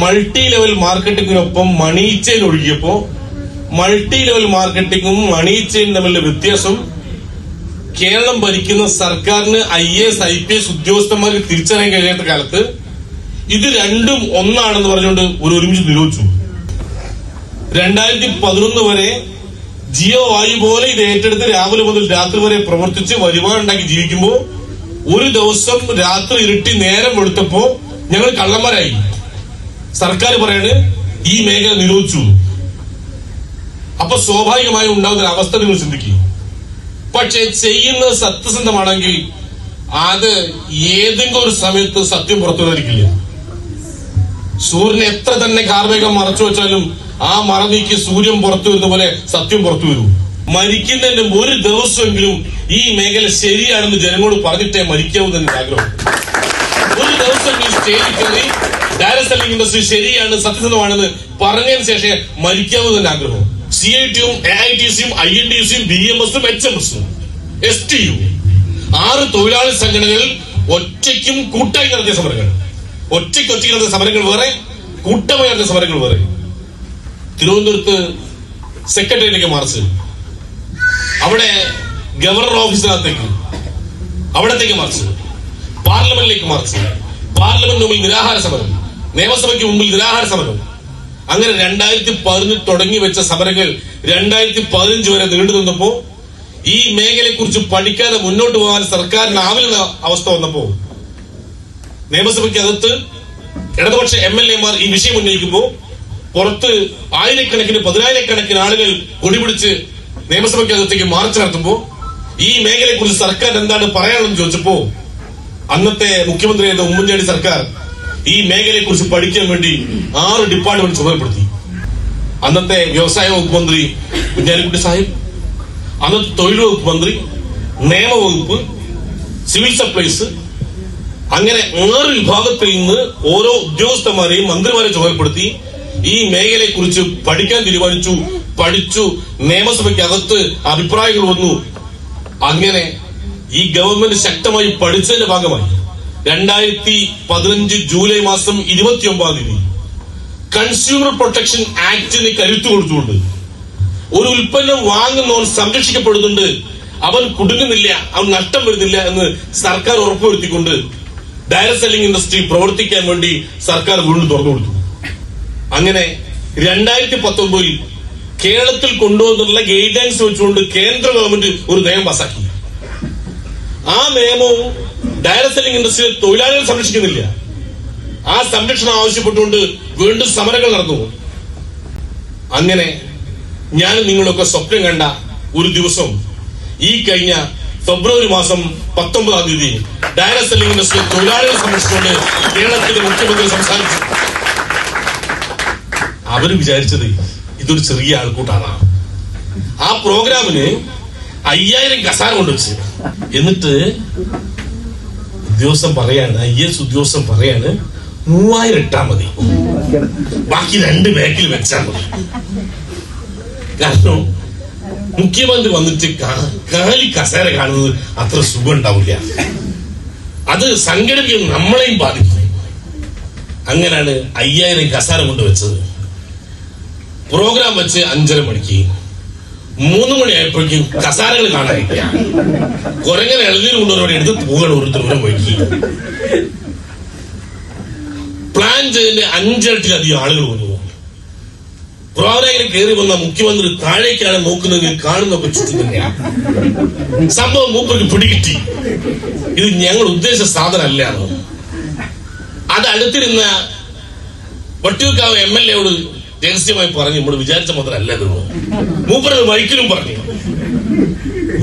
Multi level മാർക്കറ്റിംഗിനൊപ്പം money ഒഴുകിയപ്പോ multi level മാർക്കറ്റിങ്ങും മണി ചെയിൻ തമ്മിലുള്ള വ്യത്യാസം കേരളം ഭരിക്കുന്ന സർക്കാരിന് I A S I P S ഉദ്യോഗസ്ഥന്മാർക്ക് തിരിച്ചറിയാൻ കഴിയാത്ത കാലത്ത് ഇത് രണ്ടും ഒന്നാണെന്ന് പറഞ്ഞുകൊണ്ട് ഒരു ഒരുമിച്ച് നിരോധിച്ചു. രണ്ടായിരത്തി പതിനൊന്ന് വരെ ജിയോ വായു പോലെ ഇത് ഏറ്റെടുത്ത് രാവിലെ മുതൽ രാത്രി വരെ പ്രവർത്തിച്ച് വരുമാനം ഉണ്ടാക്കി ജീവിക്കുമ്പോൾ ഒരു ദിവസം രാത്രി ഇരുട്ടി നേരം വെളുത്തപ്പോ ഞങ്ങൾ കള്ളന്മാരായി. സർക്കാർ പറയാണ് ഈ മേഖല നിരോധിച്ചു. അപ്പൊ സ്വാഭാവികമായും ഉണ്ടാകുന്ന അവസ്ഥ നിങ്ങൾ ചിന്തിക്കും. പക്ഷെ ചെയ്യുന്നത് സത്യസന്ധമാണെങ്കിൽ അത് ഏതെങ്കിലും ഒരു സമയത്ത് സത്യം പുറത്തു വരിക്കില്ല സൂര്യനെ എത്ര തന്നെ കാർമേഘം മറച്ചു വെച്ചാലും ആ മറ നീക്കി സൂര്യൻ പുറത്തു വരുന്ന പോലെ സത്യം പുറത്തു വരും. മരിക്കുന്നതിന് ഒരു ദിവസമെങ്കിലും ഈ മേഖല ശരിയാണെന്ന് ജനങ്ങളോട് പറഞ്ഞിട്ടേ മരിക്കാവൂ എന്ന് ആഗ്രഹം ഒരു ദിവസം സ്റ്റേജിൽ കയറി ഡയറക്ട് സെല്ലിംഗ് ഇൻഡസ്ട്രി ശരിയാണ് സത്യസന്ധമാണെന്ന് പറഞ്ഞതിന് ശേഷം മരിക്കാമെന്ന് തന്നെ ആഗ്രഹം. സി ഐ ടിയും എ ഐ ടി സിയും ഐ എൻ ടി സിയും ബി എം എസും എച്ച് എം എസും എസ് ടി യു ആറ് തൊഴിലാളി സംഘടനകൾ ഒറ്റയ്ക്കും കൂട്ടായി നടത്തിയ സമരങ്ങൾ. ഒറ്റയ്ക്ക് ഒറ്റയ്ക്ക് നടത്തിയ സമരങ്ങൾ വേറെ കൂട്ടമായി നടത്തിയ സമരങ്ങൾ വേറെ. തിരുവനന്തപുരത്ത് സെക്രട്ടറിയിലേക്ക് മാർച്ച്. അവിടെ ഗവർണർ ഓഫീസിനകത്തേക്ക് അവിടത്തേക്ക് മാർച്ച്. പാർലമെന്റിലേക്ക് മാർച്ച്. പാർലമെന്റ് മുമ്പിൽ നിരാഹാര സമരം. നിയമസഭയ്ക്ക് മുമ്പിൽ നിരാഹാര സമരം. അങ്ങനെ രണ്ടായിരത്തി പതിനെട്ട് തുടങ്ങി വെച്ച സമരങ്ങൾ രണ്ടായിരത്തി പതിനഞ്ച് വരെ നീണ്ടു നിന്നപ്പോ ഈ മേഖലയെ കുറിച്ച് പഠിക്കാതെ മുന്നോട്ട് പോകാൻ സർക്കാരിനാവില്ലെന്ന അവസ്ഥ വന്നപ്പോ നിയമസഭയ്ക്കകത്ത് ഇടതുപക്ഷ എം എൽ എമാർ ഈ വിഷയം ഉന്നയിക്കുമ്പോൾ പുറത്ത് ആയിരക്കണക്കിന് പതിനായിരക്കണക്കിന് ആളുകൾ കൊടിപിടിച്ച് നിയമസഭയ്ക്കകത്തേക്ക് മാർച്ച് നടത്തുമ്പോ ഈ മേഖലയെ കുറിച്ച് സർക്കാർ എന്താണ് പറയാനെന്ന് ചോദിച്ചപ്പോ അന്നത്തെ മുഖ്യമന്ത്രിയായിരുന്ന ഉമ്മൻചാണ്ടി സർക്കാർ ഈ മേഖലയെ കുറിച്ച് പഠിക്കാൻ വേണ്ടി ആറ് ഡിപ്പാർട്ട്മെന്റ് ചുമതലപ്പെടുത്തി അന്നത്തെ വ്യവസായ വകുപ്പ് മന്ത്രി കുഞ്ഞാലിക്കുട്ടി സാഹിബ് അന്നത്തെ തൊഴിൽ വകുപ്പ് മന്ത്രി നിയമവകുപ്പ് സിവിൽ സപ്ലൈസ് അങ്ങനെ ആറ് വിഭാഗത്തിൽ നിന്ന് ഓരോ ഉദ്യോഗസ്ഥന്മാരെയും മന്ത്രിമാരെ ചുമതലപ്പെടുത്തി ഈ മേഖലയെ കുറിച്ച് പഠിക്കാൻ തീരുമാനിച്ചു. പഠിച്ചു. നിയമസഭയ്ക്കകത്ത് അഭിപ്രായങ്ങൾ വന്നു. അങ്ങനെ ഈ ഗവൺമെന്റ് ശക്തമായി പഠിച്ചതിന്റെ ഭാഗമായി. രണ്ടായിരത്തി പതിനഞ്ച് ജൂലൈ മാസം ഇരുപത്തി ഒമ്പതാം തീയതി കൺസ്യൂമർ പ്രൊട്ടക്ഷൻ ആക്ടിന് കരുത്തു കൊടുത്തുകൊണ്ട് ഒരു ഉൽപ്പന്നം വാങ്ങുന്നവൻ സംരക്ഷിക്കപ്പെടുന്നുണ്ട്. അവൻ കുടുങ്ങുന്നില്ല അവൻ നഷ്ടം വരുന്നില്ല എന്ന് സർക്കാർ ഉറപ്പുവരുത്തിക്കൊണ്ട് ഡയറക്ട് സെല്ലിംഗ് ഇൻഡസ്ട്രി പ്രവർത്തിക്കാൻ വേണ്ടി സർക്കാർ വീണ്ടും തുറന്നു കൊടുത്തു. അങ്ങനെ രണ്ടായിരത്തി പത്തൊമ്പതിൽ കേരളത്തിൽ കൊണ്ടുവന്നിട്ടുള്ള ഗൈഡ് ലൈൻസ് വെച്ചുകൊണ്ട് കേന്ദ്ര ഗവൺമെന്റ് ഒരു നയം പാസാക്കി. ആ നിയമവും ഡയറക്ട് സെല്ലിംഗ് ഇൻഡസ്ട്രിയിൽ തൊഴിലാളികൾ സംരക്ഷിക്കുന്നില്ല. ആ സംരക്ഷണം ആവശ്യപ്പെട്ടുകൊണ്ട് വീണ്ടും സമരങ്ങൾ നടന്നു. അങ്ങനെ ഞാൻ നിങ്ങളൊക്കെ സ്വപ്നം കണ്ട ഒരു ദിവസം ഈ കഴിഞ്ഞ ഫെബ്രുവരി മാസം പത്തൊമ്പതാം തീയതി ഡയറക്ട് സെല്ലിംഗ് ഇൻഡസ്ട്രി തൊഴിലാളികൾ സംരക്ഷിച്ചുകൊണ്ട് കേരളത്തിലെ മുഖ്യമന്ത്രി സംസാരിച്ചു. അവർ വിചാരിച്ചത് ഇതൊരു ചെറിയ ആൾക്കൂട്ടാണ്. ആ പ്രോഗ്രാമിന് അയ്യായിരം കസാര കൊണ്ടുവച്ച് എന്നിട്ട് ഉദ്യോഗസ്ഥൻ പറയാണ് ഐ എസ് ഉദ്യോഗസ്ഥൻ പറയാണ് മൂവായിരം ഇട്ടാ മതി. ബാക്കി രണ്ട് ബാക്കിൽ വെച്ചാൽ മതി. കാരണം മുഖ്യമന്ത്രി വന്നിട്ട് കാലി കസേര കാണുന്നത് അത്ര സുഖം ഉണ്ടാവില്ല അത് സംഘടിപ്പിക്കുന്ന നമ്മളെയും ബാധിക്കും. അങ്ങനെയാണ് അയ്യായിരം കസാര കൊണ്ടുവച്ചത് പ്രോഗ്രാം വെച്ച് അഞ്ചര മണിക്ക് മൂന്ന് മണിയായപ്പോഴേക്കും കസാരകൾ കാണാനില്ല കുരങ്ങനെ എഴുതിയിൽ കൊണ്ടുവരവരെ എടുത്ത് പോകണം ഒരു ദൂരം വഴിക്ക് പ്ലാൻ ചെയ്തതിന്റെ അഞ്ചരട്ടിലധികം ആളുകൾ വന്നു. പ്രോഗ്രാമിൽ കയറി വന്ന മുഖ്യമന്ത്രി താഴേക്കാണ് നോക്കുന്നതെങ്കിൽ കാണുന്ന സംഭവം മൂപ്പർക്ക് പിടികിട്ടി. ഇത് ഞങ്ങൾ ഉദ്ദേശിച്ച സാധനമല്ല. അത് അടുത്തിരുന്ന വട്ടിയൂർക്കാവ് എം എൽ എയോട് രഹസ്യമായി പറഞ്ഞു നമ്മൾ വിചാരിച്ച മാത്രമല്ല ഇത്. മൂപ്പറത് മൈക്കിലും പറഞ്ഞു.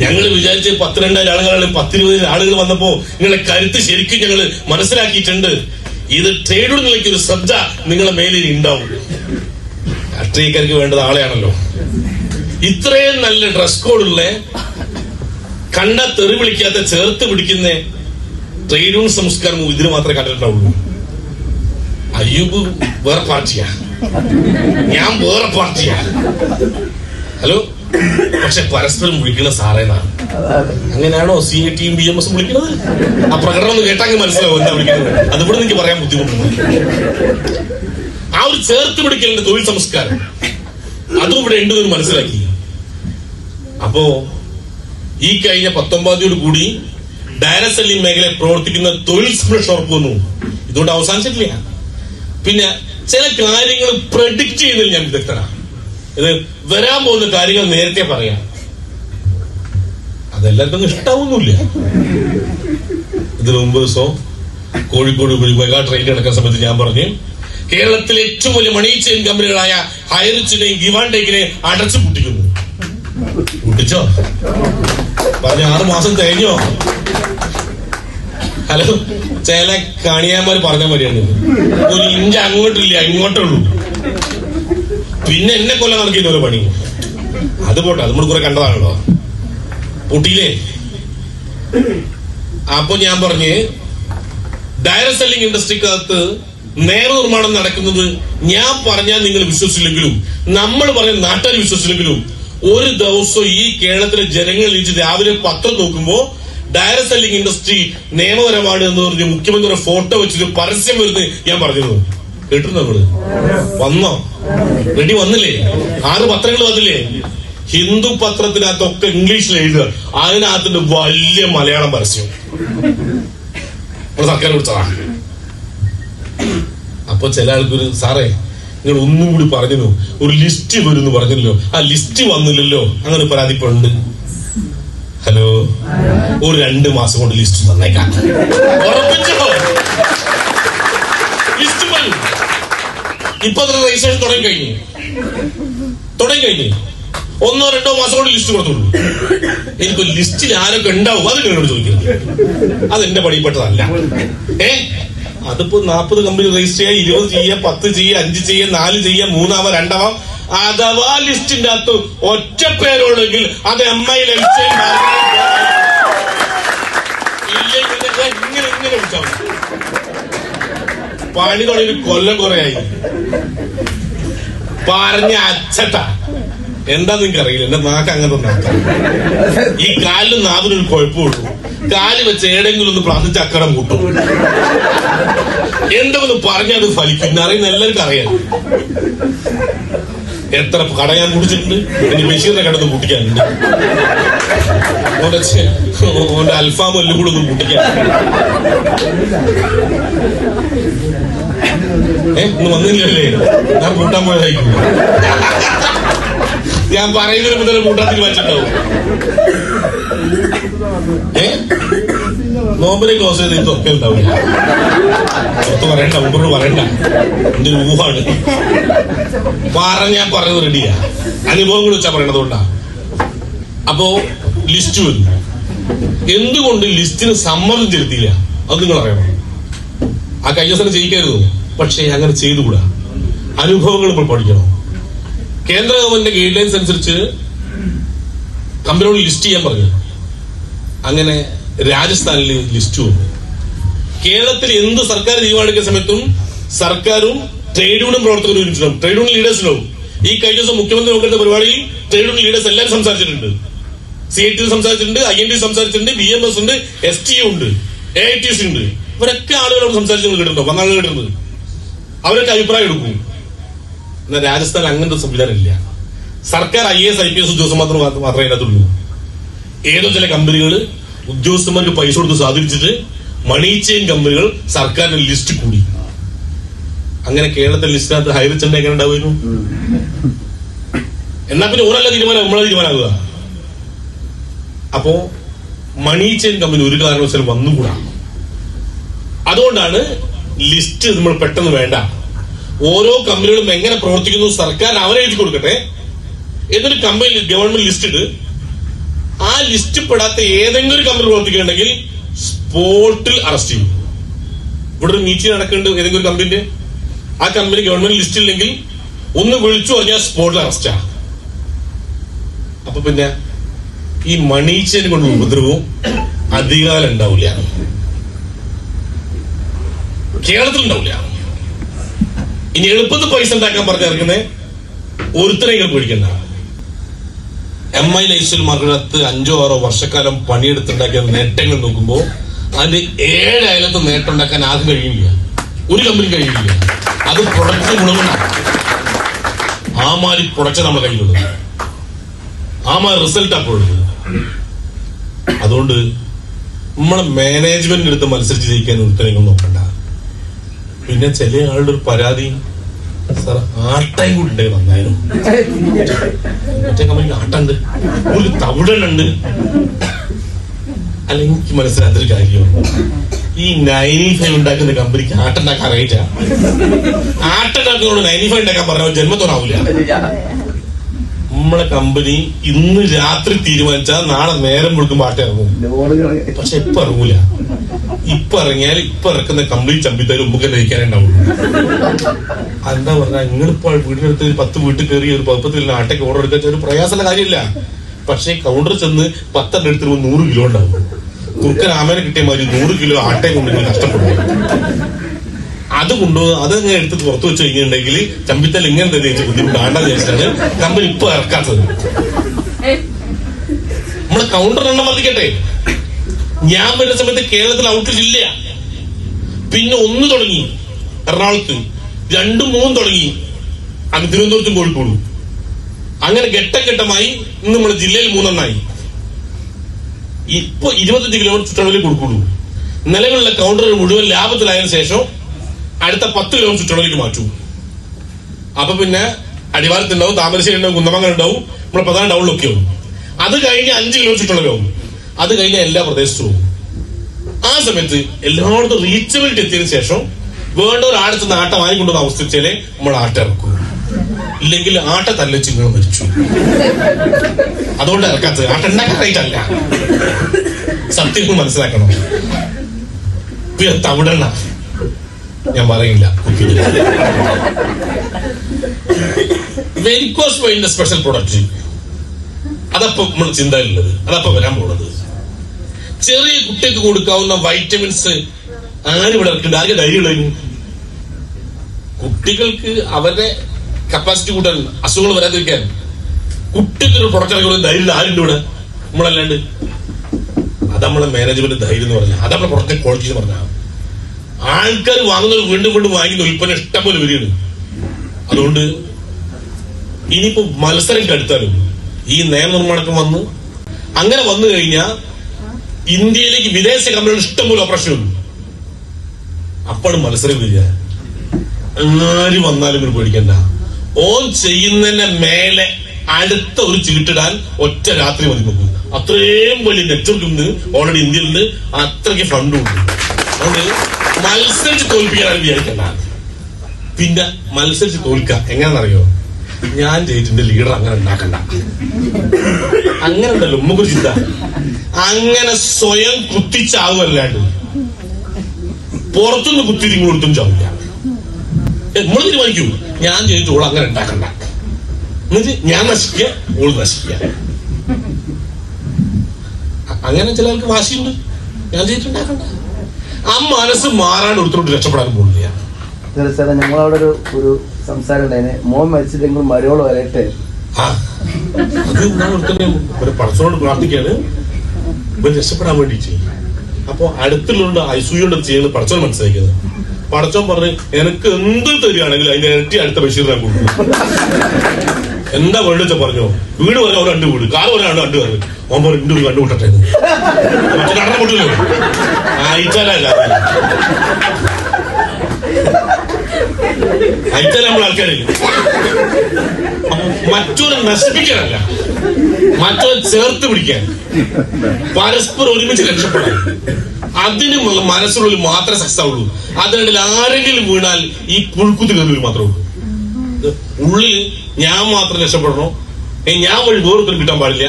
ഞങ്ങൾ വിചാരിച്ച പത്തിരണ്ടായിരം ആളുകളാണ് പത്തിരുപതിനായിരം ആളുകൾ വന്നപ്പോ നിങ്ങളെ കരുത്ത് ശരിക്കും ഞങ്ങൾ മനസ്സിലാക്കിയിട്ടുണ്ട്. ഇത് ട്രേഡ് നിലയ്ക്ക് ഒരു ശ്രദ്ധ നിങ്ങളെ മേലിൽ ഉണ്ടാവും. രാഷ്ട്രീയക്കാർക്ക് വേണ്ടത് ആളെയാണല്ലോ. ഇത്രയും നല്ല ഡ്രസ് കോഡുള്ള കണ്ട തെറി വിളിക്കാത്ത ചേർത്ത് പിടിക്കുന്ന ട്രേഡ് യൂണിയൻ സംസ്കാരം ഇതിന് മാത്രമേ കണ്ടിട്ടുണ്ടാവുള്ളൂ. അയ്യൂബ് വേറെ പാർട്ടിയാ. ഞാൻ വേറെ പാർട്ടിയാ ഹലോ? പക്ഷെ പരസ്പരം വിളിക്കുന്ന സാറേന്നാണ് അങ്ങനെയാണോ സി ഐ ടിയും ബി എം എസും വിളിക്കുന്നത്? ആ പ്രകടനം ഒന്ന് കേട്ടാൽ മനസ്സിലാവും എന്താ വിളിക്കുന്നത്. അതുകൂടെ എനിക്ക് പറയാൻ ബുദ്ധിമുട്ടുണ്ട്. ആ ഒരു ചേർത്ത് പിടിക്കലിന്റെ തൊഴിൽ സംസ്കാരം. അതും ഇവിടെ ഉണ്ടെന്ന് മനസ്സിലാക്കി. അപ്പോ ഈ കഴിഞ്ഞ പത്തൊമ്പതാം തീയതി കൂടി ഡയറക്ട് സെല്ലിംഗ് മേഖലയിൽ പ്രവർത്തിക്കുന്ന തൊഴിൽ സംരക്ഷണം ഉറപ്പുവന്നു ഇതുകൊണ്ട് അവസാനിച്ചിട്ടില്ല. പിന്നെ ചില കാര്യങ്ങൾ പ്രഡിക്റ്റ് ചെയ്യുന്നതിൽ ഞാൻ വിദഗ്ധനാണ്. ഇത് വരാൻ പോകുന്ന കാര്യങ്ങൾ നേരത്തെ പറയാം. അതെല്ലാവർക്കും ഇഷ്ടാവുന്നില്ല ഇതിനു മുമ്പ് ദിവസം കോഴിക്കോട് മെഗാ ട്രെയിൻ കിടക്കാൻ സമയത്ത് ഞാൻ പറഞ്ഞു കേരളത്തിലെ ഏറ്റവും വലിയ മണി ചെയിൻ കമ്പനികളായ ഹൈറിച്ചിനെയും ഗിവാൻടേക്കിനെ അടച്ചു പൂട്ടിക്കുന്നു. പൂട്ടിച്ചോ? പറഞ്ഞ ആറ് മാസം കഴിഞ്ഞോ? ഹലോ ചില കണിയാന്മാര് പറഞ്ഞ മതിയാണ് ഒരു ഇഞ്ച് അങ്ങോട്ടില്ല ഇങ്ങോട്ടുള്ളൂ. പിന്നെ എന്നെ കൊല്ലം നടക്കുന്ന ഒരു പണി. അത് പോട്ടെ നമ്മൾ കുറെ കണ്ടതാണല്ലോ. പൂട്ടിയില്ലേ അപ്പൊ ഞാൻ പറഞ്ഞ് ഡയറക്ട് സെല്ലിംഗ് ഇൻഡസ്ട്രിക്കകത്ത് നിയമനിർമ്മാണം നടക്കുന്നത് ഞാൻ പറഞ്ഞാൽ നിങ്ങൾ വിശ്വസിച്ചില്ലെങ്കിലും നമ്മൾ പറഞ്ഞ നാട്ടുകാർ വിശ്വസിച്ചില്ലെങ്കിലും ഒരു ദിവസം ഈ കേരളത്തിലെ എണീച്ച് രാവിലെ പത്രം നോക്കുമ്പോ ഡയറക്ട് സെല്ലിംഗ് ഇൻഡസ്ട്രി നിയമപരമാണ് എന്ന് പറഞ്ഞ് മുഖ്യമന്ത്രിയുടെ ഫോട്ടോ വെച്ചിട്ട് പരസ്യം വരുന്നത് ഞാൻ പറഞ്ഞിരുന്നു. കേട്ടിരുന്നു നമ്മൾ വന്നോ? റെഡി വന്നില്ലേ? ആറ് പത്രങ്ങൾ വന്നില്ലേ? ഹിന്ദു പത്രത്തിനകത്തൊക്കെ ഇംഗ്ലീഷിൽ എഴുതുക. അതിനകത്തിന്റെ വലിയ മലയാളം പരസ്യം. സർക്കാർ കൊടുത്തതാ. അപ്പൊ ചില ആൾക്കൊരു സാറേ നിങ്ങൾ ഒന്നും കൂടി പറഞ്ഞു ഒരു ലിസ്റ്റ് വരുന്നു പറഞ്ഞല്ലോ ആ ലിസ്റ്റ് വന്നില്ലല്ലോ. അങ്ങനെ പരാതിപ്പെടുന്നുണ്ട് ഹലോ ഒരു രണ്ട് മാസം കൊണ്ട് ലിസ്റ്റ് തന്നേക്കാം ഇപ്പൊ രജിസ്ട്രേഷൻ തുടങ്ങി കഴിഞ്ഞു. തുടങ്ങി കഴിഞ്ഞു. ഒന്നോ രണ്ടോ മാസം കൊണ്ട് ലിസ്റ്റ് കൊടുത്തോളൂ എനിക്ക് ലിസ്റ്റിൽ ആരൊക്കെ ഉണ്ടാവും അത് നിങ്ങളോട് ചോദിക്കുന്നത്. അതെന്റെ പണിപ്പെട്ടതല്ല. ഏ? അതിപ്പോ നാൽപ്പത് കമ്പനി രജിസ്റ്റർ ചെയ്യുക ഇരുപത് ചെയ്യുക പത്ത് ചെയ്യുക അഞ്ച് ചെയ്യുക നാല് ചെയ്യുക മൂന്നാവാം രണ്ടാവാം അഥവാ ലിസ്റ്റിന്റെ അകത്ത് ഒറ്റ പേരുള്ളെങ്കിൽ അത് എം ഐ മതി. പണി തുടങ്ങി കൊല്ലം കുറയായി. പറഞ്ഞ അച്ചട്ട. എന്താ നിങ്ങൾക്ക് അറിയില്ല. എന്റെ നാക്ക് അങ്ങനെ നടത്താം ഈ കാലിൽ നാവിനൊരു കുഴപ്പമുള്ളൂ കാൽ വെച്ച് ഏടെങ്കിലും ഒന്ന് പ്രാർത്ഥിച്ച അക്കടം കൂട്ടും. എന്തെങ്കിലും പറഞ്ഞത് ഫലിക്കും. അറിയുന്ന എല്ലാവർക്കും അറിയാം. എത്ര കട ഞാൻ കുടിച്ചിട്ടുണ്ട്? ഇനി ബഷീറിനെ കടന്ന് കൂട്ടിക്കാനുണ്ട് ഓന്റെ അൽഫാം എല്ലാം കൂടെ ഒന്ന് കൂട്ടിക്കാൻ. ഏ ഇന്ന് വന്നില്ലല്ലേ? ഞാൻ കൂട്ടാൻ പോയതായിരിക്കും. ഞാൻ പറയുന്നതിന് മുതൽ കൂട്ടത്തിൽ വെച്ചിട്ടുണ്ടാവും. ഏ? നോമ്പിനെ ക്ലോസ് ചെയ്ത് ഒക്കെ ഉണ്ടാവില്ല പുറത്ത് പറയണ്ട മുമ്പോട്ട് പറയണ്ട. എന്റെ ഊഹാണ്. പറഞ്ഞാൻ പറയുന്നത് റെഡിയാ അനുഭവങ്ങൾ വെച്ചാ പറയണത് കൊണ്ടാ. അപ്പോ ലിസ്റ്റ് വരുന്നു എന്തുകൊണ്ട് ലിസ്റ്റിന് സമ്മതം ചെലുത്തിയില്ല? അത് നിങ്ങൾ അറിയണം. ആ കഴിഞ്ഞ ദിവസം ജയിക്കായിരുന്നു. പക്ഷേ അങ്ങനെ ചെയ്തുകൂടാ. അനുഭവങ്ങൾ ഇപ്പോൾ പഠിക്കണം. കേന്ദ്ര ഗവൺമെന്റിന്റെ ഗൈഡ് ലൈൻസ് അനുസരിച്ച് കമ്പനിയോട് ലിസ്റ്റ് ചെയ്യാൻ പറഞ്ഞു. അങ്ങനെ രാജസ്ഥാനിൽ ലിസ്റ്റ് വന്നു കേരളത്തിൽ എന്ത് സർക്കാർ തീരുമാനിക്കുന്ന സമയത്തും സർക്കാരും ട്രേഡ് യൂണിയൻ പ്രവർത്തകരും ഒരുമിച്ചിട്ടുണ്ടാവും ട്രേഡ് യൂണിയൻ ലീഡേഴ്സിനാവും ഈ കഴിഞ്ഞ ദിവസം മുഖ്യമന്ത്രി നോക്കേണ്ട പരിപാടിയിൽ ട്രേഡ് യൂണിയൻ ലീഡേഴ്സ് എല്ലാവരും സംസാരിച്ചിട്ടുണ്ട്. സി ഐ ടി സംസാരിച്ചിട്ടുണ്ട് ഐ എൻ ടി സംസാരിച്ചിട്ടുണ്ട് ബി എം എസ് ഉണ്ട് എസ് ടി ഉണ്ട് എ ഐ ടി സി ഉണ്ട്. ഇവരൊക്കെ ആളുകളോട് സംസാരിച്ച് നിങ്ങൾ കേട്ടിട്ടുണ്ടോ? കിട്ടുന്നത് അവരൊക്കെ അഭിപ്രായം എടുക്കും. എന്നാൽ രാജസ്ഥാൻ അങ്ങനത്തെ സംവിധാനം ഇല്ല. സർക്കാർ I S I P S ഉദ്യോഗസ്ഥ മാത്രം മാത്രമേ അതിനകത്തുള്ളൂ ഏതോ ചില കമ്പനികൾ ഉദ്യോഗസ്ഥന്മാർക്ക് പൈസ കൊടുത്ത് സ്വാധീനിച്ചിട്ട് മണി ചെയിൻ കമ്പനികൾ സർക്കാരിന്റെ ലിസ്റ്റ് കൂടി. അങ്ങനെ കേരളത്തെ ലിസ്റ്റിനകത്ത് ഹൈറിച്ചന്റെ എങ്ങനെ ഉണ്ടാവുന്നു എന്നാ പിന്നെ ഓരല്ല തീരുമാനം നമ്മളെ തീരുമാനമാകുക അപ്പോ മണി ചെയിൻ കമ്പനി ഒരു കാരണവശാലും വന്നുകൂടാ. അതുകൊണ്ടാണ് ലിസ്റ്റ് നമ്മൾ പെട്ടെന്ന് വേണ്ട. ഓരോ കമ്പനികളും എങ്ങനെ പ്രവർത്തിക്കുന്നു സർക്കാർ അവരെ എഴുതി കൊടുക്കട്ടെ എന്നൊരു കമ്പനി ഗവൺമെന്റ് ലിസ്റ്റ് ഇട്ട് ആ ലിസ്റ്റ് പെടാത്ത ഏതെങ്കിലും ഒരു കമ്പനി പ്രവർത്തിക്കുന്നുണ്ടെങ്കിൽ സ്പോട്ടിൽ അറസ്റ്റ് ചെയ്യും. ഇവിടെ ഒരു മീറ്റിംഗ് നടക്കുന്നുണ്ട് ഏതെങ്കിലും ഒരു കമ്പനിന്റെ ആ കമ്പനി ഗവൺമെന്റ് ലിസ്റ്റ് ഇല്ലെങ്കിൽ ഒന്ന് വിളിച്ചു പറഞ്ഞാൽ സ്പോട്ടിൽ അറസ്റ്റാ അപ്പൊ പിന്നെ ഈ മണീച്ചനെ കൊണ്ട് ഉപദ്രവവും അധികാരം ഉണ്ടാവില്ല. കേരളത്തിൽ ഉണ്ടാവില്ല. ഇനി എളുപ്പത്തിൽ പൈസ ഉണ്ടാക്കാൻ പറഞ്ഞിറങ്ങുന്നേ ഒരുത്തരെങ്കിലും പേടിക്കണ്ട. എം ഐ ലൈസിൽ മകളത്ത് അഞ്ചോ ആറോ വർഷക്കാലം പണിയെടുത്തുണ്ടാക്കിയ നേട്ടങ്ങൾ നോക്കുമ്പോൾ അതിന് ഏഴ് അയലത്ത് നേട്ടം ഉണ്ടാക്കാൻ ആർക്കും കഴിയില്ല ഒരു കമ്പനി കഴിയില്ല അത് പ്രൊഡക്റ്റ് ഗുണമുണ്ട്. ആ മാതിരി പ്രൊഡക്റ്റ് നമ്മുടെ കയ്യിലുള്ളത്. ആ മാതിരി റിസൾട്ട് അപ്പോഴുള്ളത് അതുകൊണ്ട് നമ്മളെ മാനേജ്മെന്റിന്റെ അടുത്ത് മത്സരിച്ച് ജയിക്കാൻ ഉത്തരങ്ങൾ നോക്കണ്ട. പിന്നെ ചില ആളുടെ ഒരു പരാതി ആട്ടയും ഉണ്ടെങ്കിൽ നന്നായിരുന്നു. മറ്റേ ആട്ടുണ്ട്. ഒരു തവിടനുണ്ട് അല്ല എനിക്ക് മനസ്സിലാത്തൊരു ഈ നയന്റി ഫൈവ് ഉണ്ടാക്കുന്ന കമ്പനിക്ക് ആട്ടുണ്ടാക്കാൻ അറിയിച്ചാ ആട്ടുണ്ടാക്കുന്നോട് നയന്റി ഫൈവ് ഉണ്ടാക്കാൻ പറഞ്ഞ നമ്മളെ കമ്പനി ഇന്ന് രാത്രി തീരുമാനിച്ചാൽ നാളെ നേരം മുഴുക്കും ആട്ട ഇറങ്ങും. പക്ഷെ ഇപ്പൊ ഇറങ്ങൂല. ഇപ്പൊ ഇറങ്ങിയാൽ ഇപ്പൊ ഇറക്കുന്ന കംപ്ലീറ്റ് ചമ്പിത്തരും മുഖം നയിക്കാനേ ഉണ്ടാവുള്ളൂ. എന്താ പറഞ്ഞാ നിങ്ങളിപ്പോ വീടിനടുത്ത് ഒരു പത്ത് വീട്ടിൽ കയറി ഒരു പപ്പത്തിൽ ആട്ടയ്ക്ക് ഓർഡർ എടുക്കാൻ ഒരു പ്രയാസമുള്ള കാര്യമില്ല. പക്ഷേ കൗണ്ടർ ചെന്ന് പത്തെണ്ണം എടുത്തിട്ട് നൂറ് കിലോ ഉണ്ടാവും. കുറുക്കൻ ആമേനെ കിട്ടിയ മാതിരി നൂറ് കിലോ ആട്ടയെ കൊണ്ട് നിങ്ങൾ കഷ്ടപ്പെടും. അത് കൊണ്ടുപോകും അതങ്ങനെ എടുത്ത് പുറത്തു വെച്ച് കഴിഞ്ഞിട്ടുണ്ടെങ്കിൽ ചമ്പിത്തൽ ഇങ്ങനെ തന്നെ വെച്ച് ബുദ്ധിമുട്ടാണ്ടെന്ന് വിചാരിച്ചിട്ടാണ് കമ്പനി ഇപ്പൊ ഇറക്കാത്തത്. നമ്മളെ കൗണ്ടർ എണ്ണം വർദ്ധിക്കട്ടെ. ഞാൻ വരുന്ന സമയത്ത് കേരളത്തിൽ ഔട്ട്ലെറ്റ് ഇല്ല. പിന്നെ ഒന്ന് തുടങ്ങി. എറണാകുളത്ത്. രണ്ടും മൂന്നും തുടങ്ങി. അങ്ങ് തിരുവനന്തപുരത്തും കോഴിക്കോടും. അങ്ങനെ ഘട്ടം ഘട്ടമായി ഇന്ന് നമ്മുടെ ജില്ലയിൽ മൂന്നെണ്ണായി. ഇപ്പൊ ഇരുപത്തഞ്ച് കിലോമീറ്റർ ചുറ്റളവിൽ കൊടുക്കുള്ളൂ. നിലവിലുള്ള കൗണ്ടറുകൾ മുഴുവൻ ലാഭത്തിലായതിനു ശേഷം അടുത്ത പത്ത് കിലോമീറ്റർ ചുറ്റളവിലേക്ക് മാറ്റും. അപ്പൊ പിന്നെ അടിവാരത്തുണ്ടാവും താമരശ്ശേരി ഉണ്ടാവും കുന്നമംഗലം ഉണ്ടാവും നമ്മുടെ പ്രധാന ടൗണിലൊക്കെ ആവും. അത് കഴിഞ്ഞ് അഞ്ച് കിലോമീറ്റർ ചുറ്റളവിലാവും അത് കഴിഞ്ഞ എല്ലാ പ്രദേശത്തും ആ സമയത്ത് എല്ലായിടത്തും റീച്ചബിലിറ്റി എത്തിയതിനു ശേഷം വേണ്ട ഒരു ആടത്ത് നിന്ന് ആട്ട വാങ്ങിക്കൊണ്ടുവന്ന അവസ്ഥിച്ചാലേ നമ്മൾ ആട്ട ഇറക്കൂ. ഇല്ലെങ്കിൽ ആട്ട തല്ല ചിങ്ങൾ മരിച്ചു. അതുകൊണ്ട് ഇറക്കാത്തത്. ആട്ട ഉണ്ടാക്കാൻ അല്ല സത്യം മനസ്സിലാക്കണം. തവിടണ്ണ. ഞാൻ പറയില്ല. വെരിക്കോസ് വൈന്റെ സ്പെഷ്യൽ പ്രൊഡക്റ്റ്. അതപ്പോ നമ്മൾ ചിന്തയിലുള്ളത് അതപ്പോ വരാൻ പോണത്. ചെറിയ കുട്ടിക്ക് കൊടുക്കാവുന്ന വൈറ്റമിൻസ് ആരും ഇവിടെ ഇറക്കുന്നുണ്ട് ആർക്കും ധൈര്യമുള്ളതിന് കുട്ടികൾക്ക് അവരുടെ കപ്പാസിറ്റി കൂട്ടാൻ അസുഖങ്ങൾ വരാതിരിക്കാൻ കുട്ടികൾ പ്രൊഡക്റ്റ് ഇറക്കുന്ന ധൈര്യം ആരുണ്ട് ഇവിടെ? നമ്മളല്ലാണ്ട്. അത് നമ്മളെ മാനേജ്മെന്റ് ധൈര്യം എന്ന് പറഞ്ഞാൽ അത് നമ്മളെ പ്രൊഡക്റ്റ് ക്വാളിറ്റി എന്ന് പറഞ്ഞാൽ ആൾക്കാർ വാങ്ങുന്നത് വീണ്ടും വീണ്ടും വാങ്ങിക്കുന്ന ഉൽപ്പന്നം ഇഷ്ടം പോലെ വരികയാണ്. അതുകൊണ്ട് ഇനിയിപ്പോ മത്സരം കടുത്താലും ഈ നിയമനിർമ്മാണമൊക്കെ വന്ന് അങ്ങനെ വന്നു കഴിഞ്ഞാൽ ഇന്ത്യയിലേക്ക് വിദേശ കമ്പനികൾ ഇഷ്ടംപോലെ ഓപ്പറേഷൻ ഉണ്ട്. അപ്പാണ് മത്സരം വരിക ആര് വന്നാലും ഒരു പേടിക്കണ്ട. ഓൻ ചെയ്യുന്നതിന്റെ മേലെ അടുത്ത ഒരു ചീട്ടിടാൻ ഒറ്റ രാത്രി മതി നോക്കും അത്രയും വലിയ നെറ്റ്വർക്ക് ഉണ്ട്. ഓൾറെഡി ഇന്ത്യയിലുണ്ട് അത്രയ്ക്ക് ഫണ്ടും ഉണ്ട്. അതുകൊണ്ട് മത്സരിച്ച് തോൽപ്പിക്കാൻ വിചാരിക്കണ്ട. പിന്നെ മത്സരിച്ച് തോൽക്കുക. എങ്ങനെയാണെന്നറിയോ? ഞാൻ ജയിച്ചിന്റെ ലീഡർ അങ്ങനെ ഉണ്ടാക്കണ്ട. അങ്ങനെ ഉണ്ടല്ലോ ഉമ്മക്ക് ചിന്ത. അങ്ങനെ സ്വയം കുത്തിച്ചാവുമല്ലാണ്ട് പുറത്തുനിന്ന് കുത്തി നിങ്ങൾ കൊടുത്തും ചാവില്ല നമ്മൾ തീരുമാനിക്കൂ. ഞാൻ ചോദിച്ചു ഓൾ അങ്ങനെ ഉണ്ടാക്കണ്ട. എന്നിട്ട് ഞാൻ നശിക്കുക ഓൾ നശിക്കുക അങ്ങനെ അങ്ങനെ ചിലർക്ക് വാശിയുണ്ട്. ഞാൻ ജയിച്ചുണ്ടാക്കണ്ട ആ മനസ്സ് മാറാൻ ഒരുത്തോട്ട് രക്ഷപ്പെടാൻ പോകുന്നില്ല തീർച്ചയായിട്ടും ഞങ്ങളവിടെ ഒരു ഒരു സംസാരം ഉണ്ടായിന്. മോൻ മരിച്ചില്ലെങ്കിൽ മരോൾ വരട്ടെ. അത് ഞാൻ ഒരുത്തന്നെ ഒരു പടച്ചോട് പ്രാർത്ഥിക്കാണ് രക്ഷപ്പെടാൻ വേണ്ടി വേണ്ടിട്ട് അപ്പൊ അടുത്തുള്ള ഐസൂയുണ്ട് ചെയ്യുന്നത് പടച്ചോൻ മനസ്സിലാക്കിയത്. പടച്ചോൻ പറഞ്ഞു എനിക്ക് എന്ത് തരികയാണെങ്കിൽ അതിന്റെ ഇരട്ടി അടുത്ത ബഷീറിനെ കൊടുക്കും. എന്താ വേണ്ട വെച്ചാൽ പറഞ്ഞോ? വീട് പറഞ്ഞ ഒരു രണ്ട് വീട് കാറ് പറഞ്ഞ രണ്ട് കാറ്. ഓൻ പറഞ്ഞു എന്റെ വീട് കണ്ടുമുട്ടട്ടെ മറ്റേ കടന പൊട്ടില്ലോ? അയച്ചാലല്ല അയച്ചാൽ നമ്മൾ ആൾക്കാരില്ല മറ്റൊരു നശിപ്പിക്കാനല്ല. മറ്റൊരു ചേർത്ത് പിടിക്കാൻ. പരസ്പരം ഒരുമിച്ച് രക്ഷപ്പെടാൻ. അതിനുമുള്ള മനസ്സിനുള്ളിൽ മാത്രമേ സക്സസ് ആവുള്ളൂ അതിനിടയിൽ ആരെങ്കിലും വീണാൽ ഈ പുഴുക്കുത്തി കയറി മാത്രമേ ഉള്ളൂ. ഉള്ളിൽ ഞാൻ മാത്രം രക്ഷപ്പെടണോ? ഞാൻ വഴി വേറൊരുത്തരും കിട്ടാൻ പാടില്ല.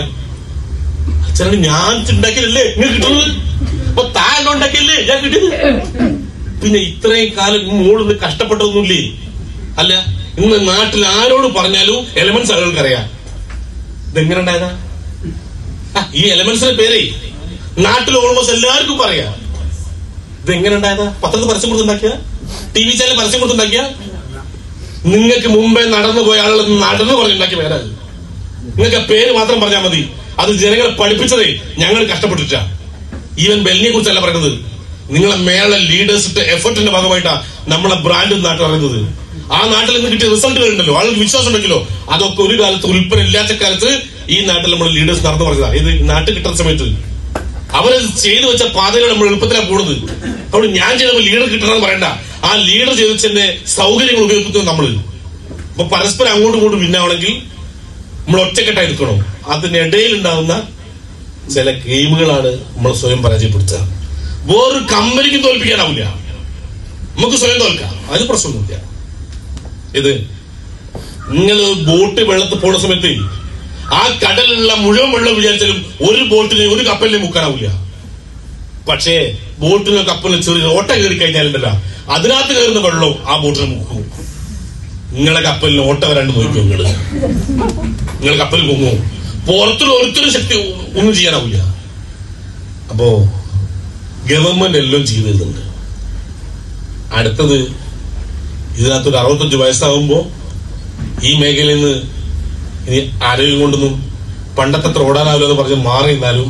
അച്ഛനാണ് ഞാൻ ഉണ്ടാക്കിയല്ലേ നിങ്ങൾ കിട്ടുന്നത്? അപ്പൊ താൻ ഉണ്ടാക്കിയല്ലേ ഞാൻ കിട്ടിയത്? പിന്നെ ഇത്രയും കാലം മോൾ കഷ്ടപ്പെട്ടതൊന്നുമില്ലേ? അല്ല ഇന്ന് നാട്ടിൽ ആരോട് പറഞ്ഞാലും എലമെന്റ്സ് ആളുകൾക്ക് അറിയാം ഇതെങ്ങനെ ഉണ്ടായതാ ഈ എലമെന്റ്സിന്റെ പേരേ. നാട്ടിൽ ഓൾമോസ്റ്റ് എല്ലാവർക്കും പറയാ. ഇതെങ്ങനെ ഉണ്ടായതാ പത്രത്തിൽ പരസ്യം കൊടുത്തുണ്ടാക്കിയ ടി വി ചാനൽ പരസ്യം കൊടുത്തുണ്ടാക്കിയ നിങ്ങൾക്ക് മുമ്പേ നടന്നു പോയ ആളുകൾ നടന്നു പറഞ്ഞുണ്ടാക്കിയ പേരാ നിങ്ങൾക്ക് പേര് മാത്രം പറഞ്ഞാൽ മതി. അത് ജനങ്ങളെ പഠിപ്പിച്ചതേ ഞങ്ങൾ കഷ്ടപ്പെട്ടിട്ടാ. ഈവൻ ബെല്ലിനെ കുറിച്ചല്ല പറയുന്നത് നിങ്ങളെ മേള ലീഡേഴ്സിന്റെ എഫർട്ടിന്റെ ഭാഗമായിട്ടാണ് നമ്മളെ ബ്രാൻഡ് നാട്ടിൽ അറിയുന്നത് ആ നാട്ടിൽ നിന്ന് കിട്ടിയ റിസൾട്ടുകൾ ഉണ്ടല്ലോ ആൾക്ക് വിശ്വാസം ഉണ്ടെങ്കിലോ? അതൊക്കെ ഒരു കാലത്ത് ഉൽപ്പന്നം ഇല്ലാത്ത കാലത്ത് ഈ നാട്ടിൽ നമ്മൾ ലീഡേഴ്സ് നടന്നു പറഞ്ഞതാണ്. ഇത് നാട്ടിൽ കിട്ടുന്ന സമയത്ത്. അവർ ചെയ്തു വെച്ച പാതകൾ നമ്മൾ എളുപ്പത്തിലാണ് പോണത്. അതുകൊണ്ട് ഞാൻ ചെയ്തപ്പോൾ ലീഡർ കിട്ടണമെന്ന് പറയണ്ട. ആ ലീഡർ ചെയ്ത് വെച്ചതിന്റെ സൗകര്യങ്ങൾ ഉപയോഗിക്കുന്നത് നമ്മൾ അപ്പൊ പരസ്പരം അങ്ങോട്ടും ഇങ്ങോട്ടും പിന്നാവണമെങ്കിൽ നമ്മൾ ഒറ്റക്കെട്ടായി നിൽക്കണം. അതിനിടയിൽ ഉണ്ടാകുന്ന ചില ഗെയിമുകളാണ് നമ്മൾ സ്വയം പരാജയപ്പെടുത്തുക. വേറൊരു കമ്പനിക്ക് തോൽപ്പിക്കാനാവില്ല. നമുക്ക് സ്വയം തോൽക്കാം. അതിന് പ്രശ്നമൊന്നുമില്ല. ഇത് നിങ്ങൾ ബോട്ട് വെള്ളത്ത് പോണ സമയത്ത് ആ കടലിലുള്ള മുഴുവൻ വെള്ളം വിചാരിച്ചാലും ഒരു ബോട്ടിന് ഒരു കപ്പലിനെ മുക്കാനാവില്ല. പക്ഷേ ബോട്ടിനോ കപ്പലിനോ ചെറിയ ഓട്ട കയറി കഴിഞ്ഞാലുണ്ടല്ല അതിനകത്ത് കയറുന്ന വെള്ളവും ആ ബോട്ടിനെ മുക്കും. നിങ്ങളെ കപ്പലിന് ഓട്ട വരാണ്ട് നോക്കും നിങ്ങൾ നിങ്ങൾ കപ്പലിൽ മുങ്ങും പുറത്തുള്ള ഒരുത്തൊരു ശക്തി ഒന്നും ചെയ്യാനാവില്ല. അപ്പോ ഗവൺമെന്റ് എല്ലാം ചെയ്തു അടുത്തത് അടുത്തത് ഇതിനകത്തൊരു അറുപത്തഞ്ച് വയസ്സാകുമ്പോ ഈ മേഖലയിൽ നിന്ന് ഇനി ആരോഗ്യം കൊണ്ടൊന്നും പണ്ടത്തെ ത്രോടാനാവില്ല എന്ന് പറഞ്ഞ് മാറി നിന്നാലും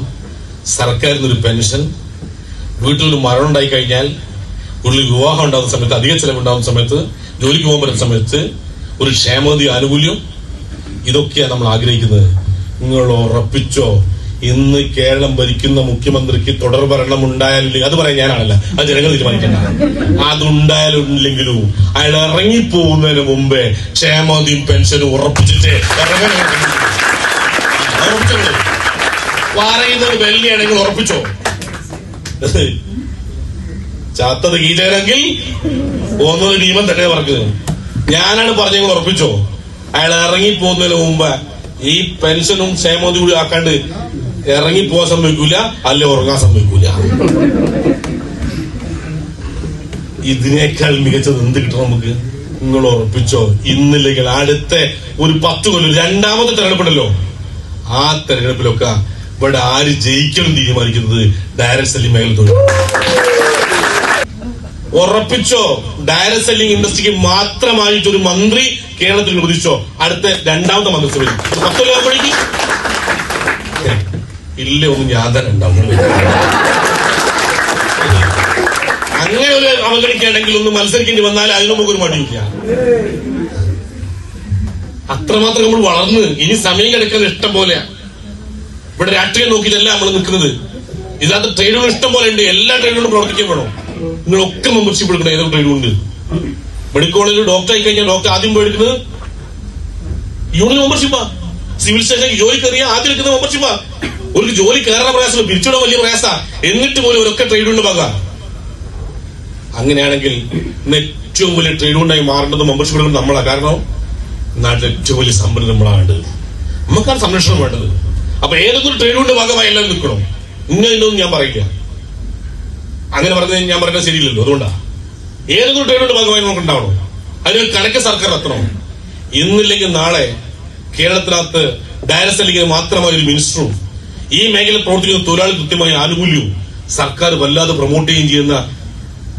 സർക്കാരിൽ നിന്നൊരു പെൻഷൻ വീട്ടിലൊരു മരണം ഉണ്ടായി കഴിഞ്ഞാൽ ഉള്ളിൽ വിവാഹം ഉണ്ടാകുന്ന സമയത്ത് അധിക ചെലവുണ്ടാകുന്ന സമയത്ത് ജോലിക്ക് പോകാൻ പറ്റുന്ന സമയത്ത് ഒരു ക്ഷേമനിധി ആനുകൂല്യം ഇതൊക്കെയാണ് നമ്മൾ ആഗ്രഹിക്കുന്നത്. നിങ്ങൾ ഉറപ്പിച്ചോ? ഇന്ന് കേരളം ഭരിക്കുന്ന മുഖ്യമന്ത്രിക്ക് തുടർ ഭരണം ഉണ്ടായാലും അത് പറയാൻ ഞാനാണല്ല. അത് ജനങ്ങൾ തീരുമാനിക്കണ്ട അതുണ്ടായാലും ഇല്ലെങ്കിലും അയാൾ ഇറങ്ങിപ്പോകുന്നതിന് മുമ്പേ ക്ഷേമനിധിയും പെൻഷനും ഉറപ്പിച്ചിട്ട്. പറയുന്നത് വെള്ളിയാണെങ്കിൽ ഉറപ്പിച്ചോ? ചാത്തത് കീചകനെങ്കിൽ ഒന്നൊരു ഭീമൻ തന്നെ പറഞ്ഞത് ഞാനാണ് പറഞ്ഞെങ്കിൽ ഉറപ്പിച്ചോ? അയാൾ ഇറങ്ങി പോകുന്നതിന് മുമ്പ് ഈ പെൻഷനും ക്ഷേമതി കൂടി ആക്കാണ്ട് ഇറങ്ങി പോകാൻ സമ്മതിക്കൂല അല്ലെ ഉറങ്ങാൻ സമ്മതിക്കൂല. ഇതിനേക്കാൾ മികച്ചത് എന്ത് കിട്ടണം നമുക്ക്? നിങ്ങൾ ഉറപ്പിച്ചോ? ഇന്നില്ലെങ്കിൽ അടുത്ത ഒരു പത്ത് കൊല്ലം രണ്ടാമത്തെ തെരഞ്ഞെടുപ്പുണ്ടല്ലോ. ആ തെരഞ്ഞെടുപ്പിലൊക്കെ ഇവിടെ ആര് ജയിക്കണം തീരുമാനിക്കുന്നത് ഡയറക്ട് സെല്ലിംഗ് മേഖല ഉറപ്പിച്ചോ? ഡയറക്ട് സെല്ലിംഗ് ഇൻഡസ്ട്രിക്ക് മാത്രമായിട്ട് ഒരു മന്ത്രി കേരളത്തിൽ അനുവദിച്ചോ അടുത്ത രണ്ടാമത്തെ മന്ത്രിസഭയിൽ. പത്ത് കൊല്ലമാകുമ്പോഴേക്കും ഇല്ല ഒന്നും യാതന ഉണ്ടാവും അങ്ങനെ ഒരു അവഗണിക്കുകയാണെങ്കിൽ ഒന്ന് മത്സരിക്കേണ്ടി വന്നാൽ അതിന് നമുക്ക് ഒരു മടിയില്ല അത്രമാത്രം നമ്മൾ വളർന്ന് ഇനി സമയം കിടക്കുന്നത് ഇഷ്ടം പോലെയാ. ഇവിടെ രാഷ്ട്രീയം നോക്കിയിട്ടല്ല നമ്മൾ നിൽക്കുന്നത്. ഇതിനകത്ത് ട്രെയിനുകൾ ഇഷ്ടം പോലെ ഉണ്ട്. എല്ലാ ട്രെയിനുകളും പ്രവർത്തിക്കാൻ വേണം. നിങ്ങളൊക്കെ മെമ്പർഷിപ്പ് എടുക്കണം ഏതൊരു ട്രേഡും ഉണ്ട്? മെഡിക്കൽ കോളേജിൽ ഡോക്ടർ ആയി കഴിഞ്ഞാൽ ഡോക്ടർ ആദ്യം എടുക്കുന്നത് യൂണിയൻ മെമ്പർഷിപ്പാ സിവിൽ സ്റ്റേഷൻ ജോലി കയറിയ ആദ്യം എടുക്കുന്ന മെമ്പർഷിപ്പാ ഒരു ജോലി കയറുന്ന പ്രയാസം പിരിച്ചിടാൻ വലിയ പ്രയാസ. എന്നിട്ട് പോലും ഒരൊക്കെ ട്രേഡ് യൂണിയൻ ഭാഗം അങ്ങനെയാണെങ്കിൽ ഇന്ന് ഏറ്റവും വലിയ ട്രേഡ് യൂണിയനായി മാറേണ്ടത് മെമ്പർഷിപ്പ് നമ്മളാ. കാരണം നാട്ടിൽ ഏറ്റവും വലിയ സമ്പന്ന നമ്മളാണ് നമുക്കാണ് സംരക്ഷണം വേണ്ടത്. അപ്പൊ ഏതൊക്കെ ട്രേഡ് ഉണ്ട് ഭാഗമായി എല്ലാവരും നിൽക്കണം. ഇങ്ങനെ ഇന്നൊന്നും ഞാൻ പറയില്ല. അങ്ങനെ പറഞ്ഞ ഞാൻ പറയുന്നത് ശരിയില്ലല്ലോ. അതുകൊണ്ടാ. ഏതൊക്കെ ട്രേഡ് ഉണ്ട് ഭാഗമായി നമുക്ക് ഉണ്ടാവണം. അതിനൊരു കണക്ക് സർക്കാർ എത്തണം ഇന്നില്ലെങ്കിൽ നാളെ കേരളത്തിനകത്ത് ഡയറക്ട് അല്ലെങ്കിൽ മാത്രമായ ഒരു മിനിസ്റ്ററും ഈ മേഖലയിൽ പ്രവർത്തിക്കുന്ന തൊഴിലാളി കൃത്യമായ ആനുകൂല്യവും സർക്കാർ വല്ലാതെ പ്രൊമോട്ട് ചെയ്യുകയും ചെയ്യുന്ന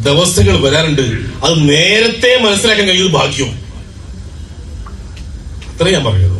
ദിവസങ്ങൾ വരാറുണ്ട്. അത് നേരത്തെ മനസ്സിലാക്കാൻ കഴിയുന്നത് ഭാഗ്യം അത്രേ ഞാൻ പറയുള്ളൂ.